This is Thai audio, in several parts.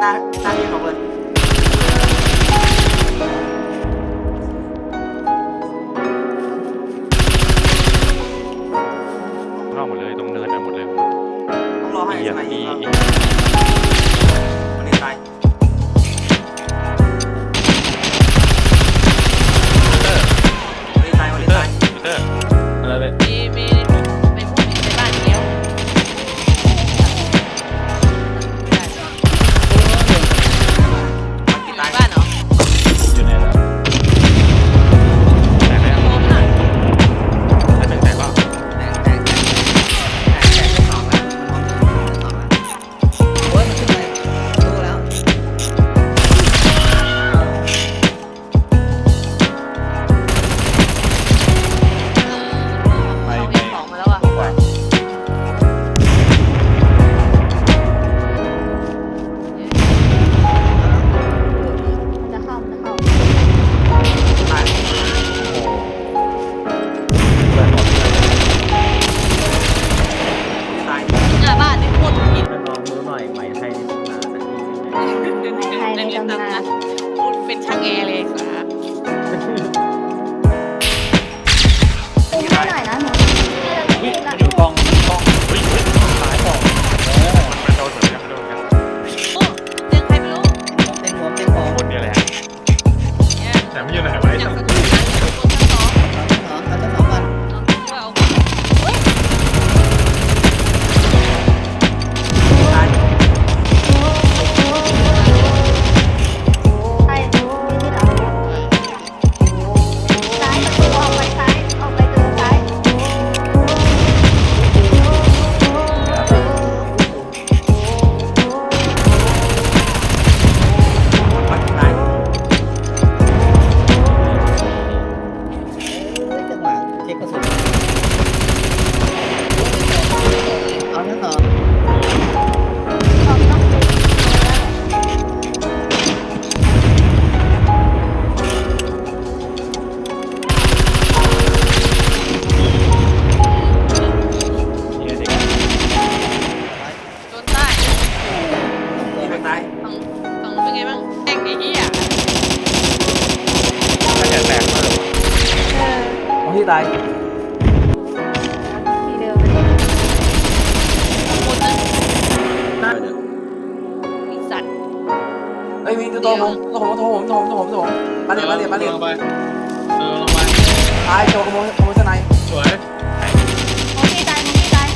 tal, โดนใต้นี่มันตายของของเป็นไงบ้างแดงไอ้เหี้ยถ้าเกิดแตกมากของพี่ตาย อยู่ตัวผมตัวผมตัวผมตัวผมตัวผมมาเรียบาเรียบาเรียลงไปเออลงไปตายโจขโมยขโมยสไนสวยโอเคตายโอเคตาย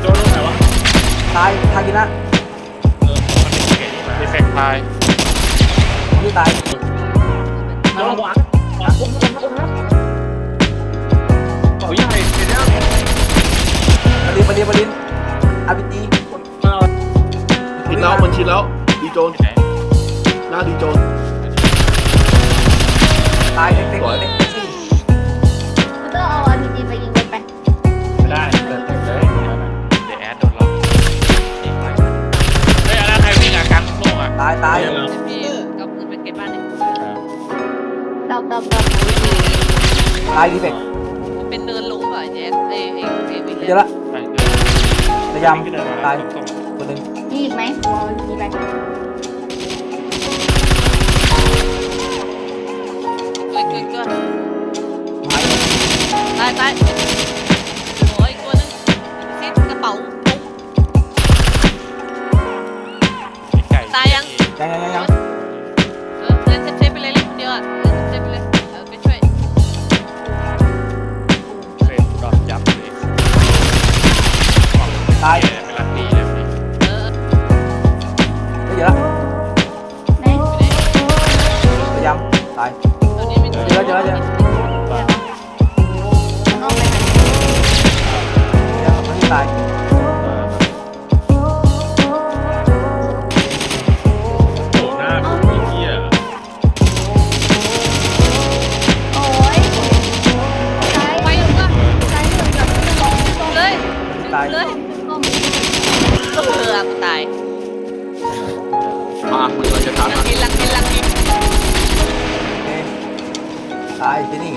โจลงไหนวะตายทากินะเออมันมีเาตมีเฟกตายผมที่ตายน้องหวานหวานผมผมผม ตายดีเฟกมันเป็นเนินลงป่ะไอ้แจ๊คไอ้ไอ้ไอ้วิลเจเลีอยมละไปพยายามเดินมาตายตรงตัวหนึ่งมีอีกไหมมองมีอะไรายที่นี่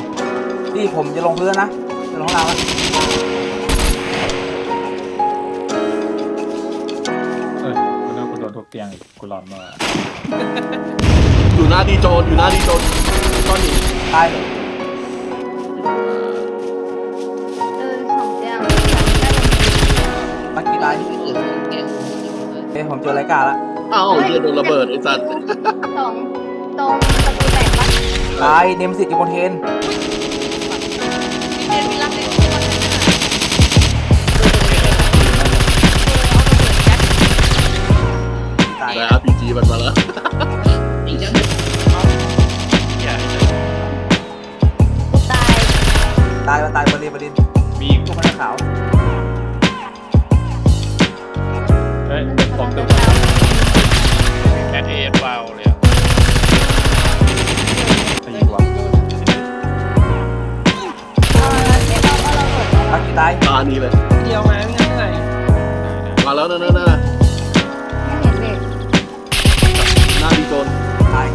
นี่ผมจะลงพื้นนะจะลงข้างล่างแล้วเออกูนึกว่ากูโดนทุบเตียงอีกกูหลอนมาอยู่หน้าดีโจนอยู่หน้าดีโจนก้อนหินตายเออสองเตียงเมื่อกี้ตายเอ้ยผมเจอไรกาละอ้าวเหี้ยโดนระเบิดไอ้สัตว์สองตรงประตูแตกปะ ตายเนมสิตอยู่บนเทนมีเรียนมีรังในตัวเลยนะตายแล้วอาร์พีจีมันมาแล้ว ตายตานี้เลยเดียวมาไม่งั้นเหนื่อยมาแล้วนั่นนั่นนั่นไม่เห็นเด็กหน้าดีโจนตาย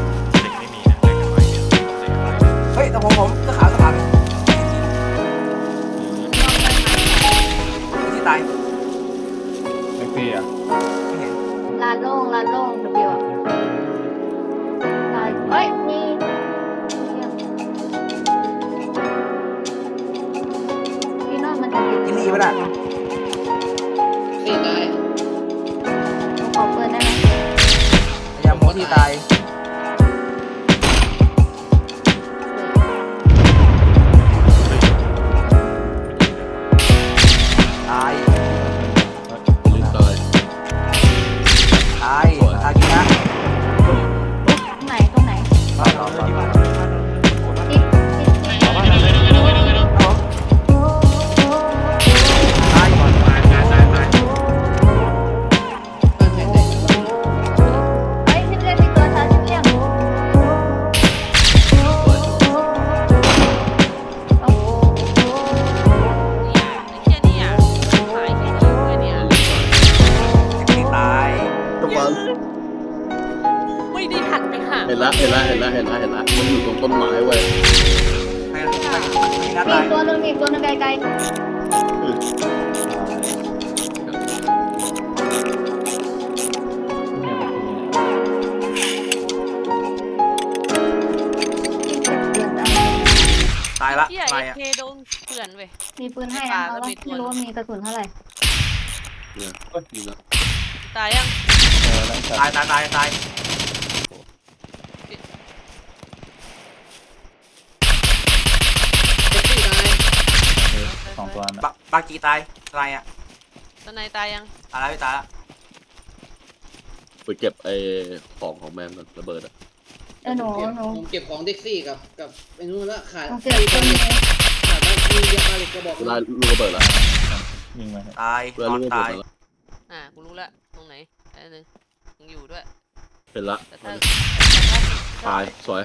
เด็กไม่มีนะเด็กกันไว้เนี่ยเด็กกันไว้เฮ้ยแต่ผมผมจะขาวสะพานที่ตายแท็กซี่อะไม่เห็นลานโล่งลานโล่ง W อะต เห็นละเห็นละเห็นละเห็นละเห็นละมันอยู่ตรงต้นไม้เว้ยใครใครมีนัดมีตายอีกตัวหนึงมีอีกตัวหนึงไกลๆตายละเหี้ยตาเอยอะเคโดนเพื่อนเว้ยมีปืนให้อะเอาแล้วไม่รู้ว่ามีกระสุนเท่าไหร่ เนี่ยนี่นะตายยังเออแล้วแต่ตายตายตายตาย สองตัวนั่นบาอะบากีตายตายอะตอนไหนตายยังตายแล้วไม่ตายละไปเก็บไอ้ของของแมนก่อนระเบิดอะเออหนูผมเก็บหนูผมเก็บของเด็กซี่กับกับไอ้นู้นละขาดหนูเก็บปืนเลยขาดบ้านมียาบาลิกกระบอกเวลาลูกระเบิดละยิงมาให้ตายเวลานอลูนกระเบิตาดยละอ่ากูรู้ละตรงไหนอันนึงยังอยู่ด้วยเห็นละแต่ถ้าตายสวย